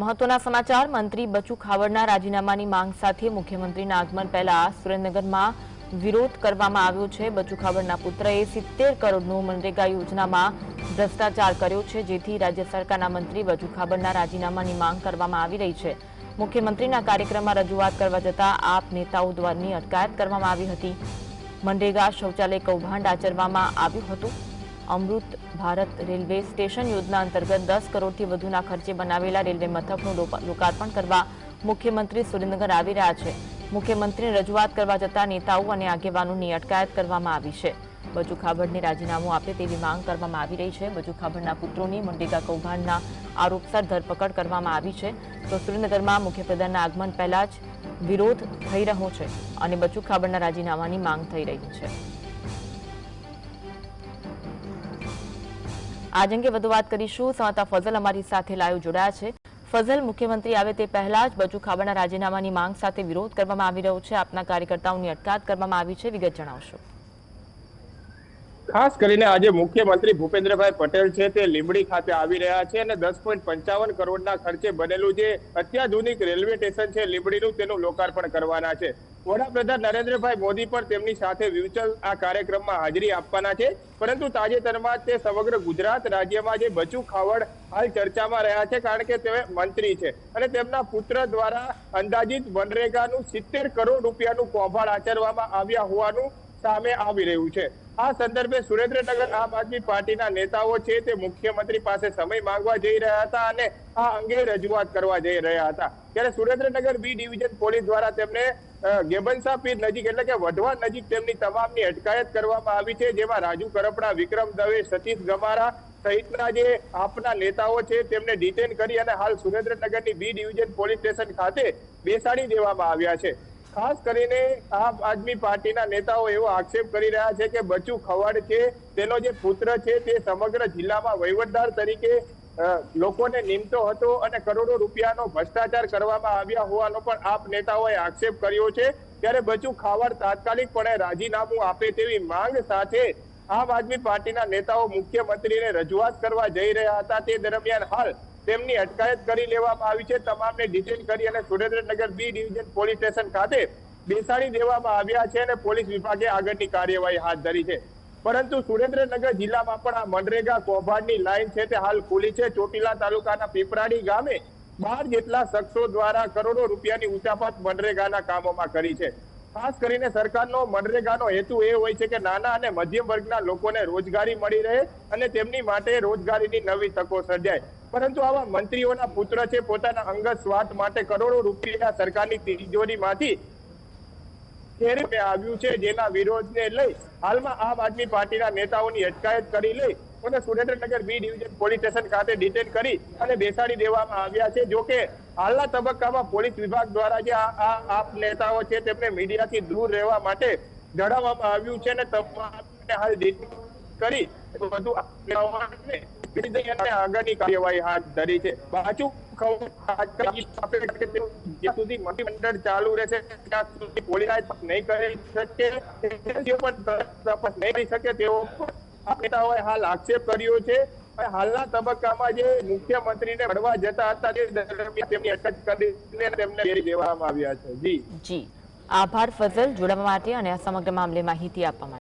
મહત્વના સમાચાર, મંત્રી બચુ ખાવડના રાજીનામાની માંગ સાથે મુખ્યમંત્રીના આગમન પહેલા સુરેન્દ્રનગરમાં વિરોધ કરવામાં આવ્યો છે. બચુ ખાવડના પુત્રએ સિત્તેર કરોડનું મનરેગા યોજનામાં ભ્રષ્ટાચાર કર્યો છે, જેથી રાજ્ય સરકારના મંત્રી બચુ ખાવડના રાજીનામાની માંગ કરવામાં આવી રહી છે. મુખ્યમંત્રીના કાર્યક્રમમાં રજૂઆત કરવા જતા આપ નેતાઓ દ્વારની અટકાયત કરવામાં આવી હતી. મનરેગા શૌચાલય કૌભાંડ આચરવામાં આવ્યું હતું. અમૃત ભારત રેલવે સ્ટેશન યોજના અંતર્ગત દસ કરોડથી વધુના ખર્ચે બનાવેલા રેલવે મથકનું લોકાર્પણ કરવા મુખ્યમંત્રી સુરેન્દ્રનગર આવી રહ્યા છે. મુખ્યમંત્રીને રજૂઆત કરવા જતા નેતાઓ અને આગેવાનોની અટકાયત કરવામાં આવી છે. બજુ ખાબડને રાજીનામું આપે તેવી માંગ કરવામાં આવી રહી છે. બજુ ખાબડના પુત્રોની મંડેગા કૌભાંડના આરોપસર ધરપકડ કરવામાં આવી છે. તો સુરેન્દ્રનગરમાં મુખ્યપ્રધાનના આગમન પહેલા જ વિરોધ થઈ રહ્યો છે અને બચુ ખાબડના રાજીનામાની માંગ થઈ રહી છે. આજ અંગે વધુ વાત કરીશું. સંવાદદાતા ફઝલ અમારી સાથે લાઈવ જોડાયા છે. ફઝલ, મુખ્યમંત્રી આવે તે પહેલા જ બચુ ખાબડના રાજીનામાની માંગ સાથે વિરોધ કરવામાં આવી રહ્યો છે. આપના કાર્યકર્તાઓની અટકાત કરવામાં આવી છે. વિગત જણાવશો. ખાસ કરીને આજે મુખ્યમંત્રી ભૂપેન્દ્રભાઈ પટેલ છે તે લીંબડી ખાતે આવી રહ્યા છે અને દસ પોઈન્ટ પંચાવન કરોડના ખર્ચે બનેલું જે અત્યાધુનિક રેલવે સ્ટેશન છે લીંબડીનું તેનું લોકાર્પણ કરવાના છે. વડાપ્રધાન નરેન્દ્રભાઈ મોદી પણ તેમની સાથે વ્યુચલ આ કાર્યક્રમમાં હાજરી આપવાના છે. પરંતુ તાજેતરમાં તે સમગ્ર ગુજરાત રાજ્યમાં જે બચુ ખાવડ હાલ ચર્ચામાં રહ્યા છે, કારણ કે તે મંત્રી છે. અને તેમના પુત્ર દ્વારા અંદાજિત મનરેગાનું સિત્તેર કરોડ રૂપિયાનું કૌભાંડ આચરવામાં આવ્યા હોવાનું સામે આવી રહ્યું છે. આ સંદર્ભે સુરેન્દ્રનગર આમ આદમી પાર્ટીના નેતાઓ છે તે મુખ્યમંત્રી પાસે સમય માંગવા જઈ રહ્યા હતા અને આ અંગે રજૂઆત કરવા જઈ રહ્યા હતા. ત્યારે સુરેન્દ્રનગર બી ડિવિઝન પોલીસ દ્વારા તેમને ગેબનસા પીર નજીક, એટલે કે વઢવા નજીક તેમની તમામની અટકાયત કરવામાં આવી છે, જેમાં રાજુ કરપડા, વિક્રમ દવે, સતીશ ગમારા સહિતના જે આપના નેતાઓ છે, તેમને ડિટેન કરી અને હાલ સુરેન્દ્રનગરની બી ડિવિઝન પોલીસ સ્ટેશન ખાતે બેસાડી દેવામાં આવ્યા છે. ખાસ કરીને આમ આદમી પાર્ટીના નેતાઓ એવો આક્ષેપ કરી રહ્યા છે કે બચુ ખવાડ છે, તેનો જે પુત્ર છે, તે સમગ્ર જિલ્લામાં વહીવટદાર તરીકે લોકોને નિમતો હતો અને કરોડો રૂપિયાનો ભ્રષ્ટાચાર કરવામાં આવ્યા હોવાનો પણ આપ નેતાઓએ આક્ષેપ કર્યો છે. ત્યારે બચુ ખાવડ તાત્કાલિકપણે રાજીનામું આપે તેવી માંગ સાથે આમ આદમી પાર્ટીના નેતાઓ મુખ્યમંત્રીને રજૂઆત કરવા જઈ રહ્યા હતા. તે દરમિયાન હાલ તેમની અટકાયત કરી લેવામાં આવી છે. તમામને ડિટેન કરી અને Surendranagar B division police station ખાતે બેસાડી દેવામાં આવ્યા છે અને પોલીસ વિભાગે આગળની કાર્યવાહી હાથ ધરી છે. પરંતુ સુરેન્દ્રનગર જિલ્લામાં પણ આ મનરેગા કૌભાંડની લાઈન છે તે હાલ ખુલી છે. ચોટીલા તાલુકાના પીપરાડી ગામે બાર જેટલા શખ્સો દ્વારા કરોડો રૂપિયાની ઉચાપત મનરેગાના કામોમાં કરી છે. ખાસ કરીને સરકારનો મનરેગાનો હેતુ એ હોય છે કે નાના અને મધ્યમ વર્ગના લોકોને રોજગારી મળી રહે અને તેમની માટે રોજગારીની નવી તકો સર્જાય. પરંતુ આવા મંત્રીઓના પુત્ર છે પોતાના અંગત સ્વાર્થ માટે કરોડો રૂપિયા સરકારની તિજોરીમાંથી ખેરીને આવ્યું છે, જેના વિરોધને લઈ હાલમાં આમ આદમી પાર્ટીના નેતાઓની અટકાયત કરી લઈ અને Surendranagar B division police station ખાતે ડિટેન કરી અને બેસાડી દેવામાં આવ્યા છે. જોકે હાલના તબક્કામાં પોલીસ વિભાગ દ્વારા જે આ આપ નેતાઓ છે, તેમને મીડિયાથી દૂર રહેવા માટે જણાવવામાં આવ્યું છે અને તમામને હાલ ડિટેન કરી વધુ આગળની કાર્યવાહી હાથ ધરી છે. બાજુ આક્ષેપ કર્યો છે. હાલના તબક્કામાં જે મુખ્યમંત્રીને મળવા જતા હતા, તે દરમિયાન તેમની અટક કરીને તેમને ઘેરી દેવામાં આવ્યા છે. જી. જી. આભાર, ફઝલ. જોડાવા માટે અને આ સમગ્ર મામલે માહિતી આપવા માટે.